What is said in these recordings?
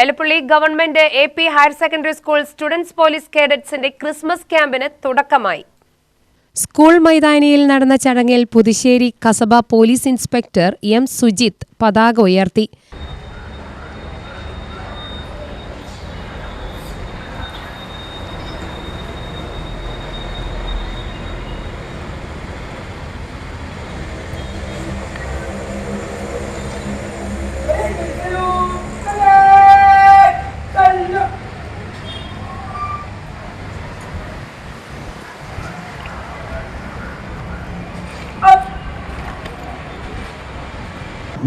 Elappully government A P higher secondary school students police കേഡറ്റ്സിന്റെ Christmas ക്യാമ്പിന് തുടക്കമായി. School മൈതാനിയിൽ നടന്ന ചടങ്ങിൽ Puthussery Kasaba police inspector M Sujith പതാക ഉയർത്തി.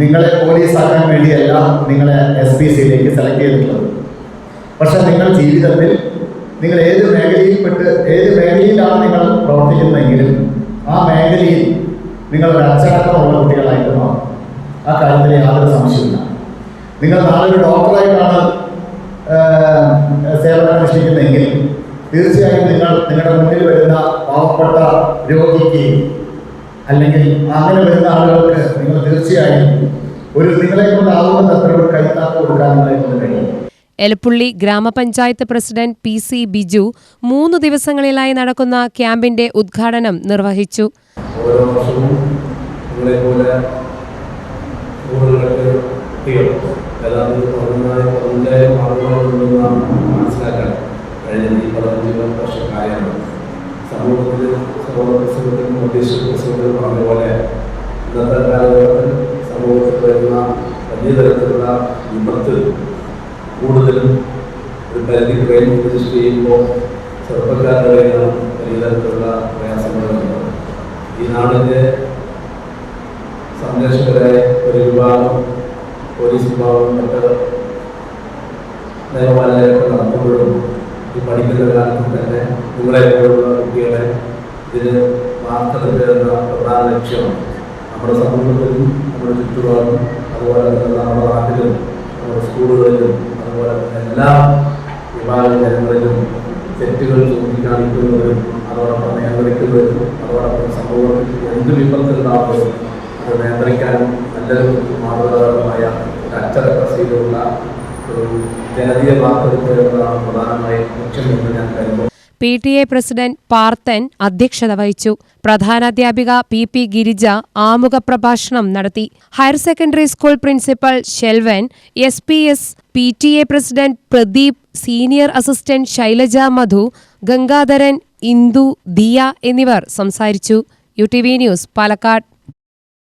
നിങ്ങളെ പോലീസ് ആക്കാൻ വേണ്ടിയല്ല നിങ്ങളെ എസ് പി സിയിലേക്ക് സെലക്ട് ചെയ്തിട്ടുള്ളത്. പക്ഷെ നിങ്ങൾ ജീവിതത്തിൽ നിങ്ങൾ ഏത് മേഖലയിൽപ്പെട്ട് ഏത് മേഖലയിലാണ് നിങ്ങൾ പ്രവർത്തിക്കുന്നതെങ്കിലും ആ മേഖലയിൽ നിങ്ങൾ ഒരു അച്ചടക്കമുള്ള കുട്ടികളായിട്ട് മാറും. ആ കാര്യത്തിൽ യാതൊരു സംശയമില്ല നിങ്ങൾ നാളെ ഒരു ഡോക്ടറായിട്ടാണ് സേവനം അനുഷ്ഠിക്കുന്നതെങ്കിൽ തീർച്ചയായും നിങ്ങൾ നിങ്ങളുടെ മുന്നിൽ വരുന്ന പാവപ്പെട്ട രോഗിക്ക് അല്ലെങ്കിൽ അങ്ങനെ വരുന്ന ആളുകൾക്ക് നിങ്ങൾ തീർച്ചയായും ഒരു നിങ്ങളെ കൊണ്ടാവുന്നത്ര ഒരു കൈത്താക്ക് കൊടുക്കാൻ നിങ്ങളെ കൊണ്ട് കഴിയും. എലപ്പുള്ളി ഗ്രാമപഞ്ചായത്ത് പ്രസിഡന്റ് പി സി ബിജു മൂന്ന് ദിവസങ്ങളിലായി നടക്കുന്ന ക്യാമ്പിന്റെ ഉദ്ഘാടനം നിർവഹിച്ചു. ഓരോ വർഷവും നിങ്ങളെ പോലെ സ്കൂളുകളിലൊക്കെ കുട്ടികൾ ഏതാണ്ട് പതിനായിരം പതിനഞ്ചായിരം ആളുകളുണ്ടെന്നാണ് മനസ്സിലാക്കാൻ കഴിഞ്ഞ ഈ പതിനഞ്ച് വർഷക്കാലമാണ് പ്രസംഗത്തിനും ഉദ്ദേശ പ്രസംഗത്തിനും പറഞ്ഞ പോലെ ഇന്നത്തെ കാലഘട്ടത്തിൽ സമൂഹത്തിൽ വരുന്ന വലിയ തരത്തിലുള്ള വിപത്ത് കൂടുതലും ഒരു പരിധിക്ക് കഴിഞ്ഞ് പ്രതിഷ്ഠ ചെയ്യുമ്പോൾ ചെറുപ്പക്കാരുടെയാണ് വലിയ തരത്തിലുള്ള പ്രയാസങ്ങളുണ്ട്. ഈ നാടിന്റെ സംരക്ഷകരായ ഒരു വിഭാഗം പോലീസ് വിഭാഗം മറ്റ് നിയമപാലകരൊക്കെ നടത്തുമ്പോഴും ഈ പഠിക്കുന്ന കാലത്ത് തന്നെ നിങ്ങളെ പോലുള്ള കുട്ടികളെ ഇതിന് എന്ന പ്രധാന ലക്ഷ്യമാണ്. നമ്മുടെ സമൂഹത്തിലും നമ്മുടെ ചുറ്റുപാടും അതുപോലെ തന്നെ നമ്മുടെ നാട്ടിലും നമ്മുടെ സ്കൂളുകളിലും അതുപോലെ തന്നെ എല്ലാ വിഭാഗ ജനങ്ങളിലും തെറ്റുകൾ ചൂണ്ടിക്കാണിക്കുന്നവരും അതോടൊപ്പം നിയന്ത്രിക്കുന്നവരും അതോടൊപ്പം സമൂഹത്തിൽ എന്ത് വിപത്തുണ്ടാകുമ്പോഴും അത് നിയന്ത്രിക്കാനും നല്ലൊരു മാതൃകാപരമായ ഒരു അച്ചടക്കശീലമുള്ള ഒരു ജനതീയ വാർത്തെടുക്കുക എന്നതാണ് പ്രധാനമായി ലക്ഷ്യമെന്ന് ഞാൻ കരുതുന്നു. P T A president Parthan അധ്യക്ഷത വഹിച്ചു. പ്രധാനാധ്യാപിക പി പി ഗിരിജ ആമുഖ പ്രഭാഷണം നടത്തി. Higher secondary school principal Shelvan S P S P T A president Pradeep senior assistant Shailaja Madhu Gangadharan Indu Diya എന്നിവർ സംസാരിച്ചു. U T V news Palakkad.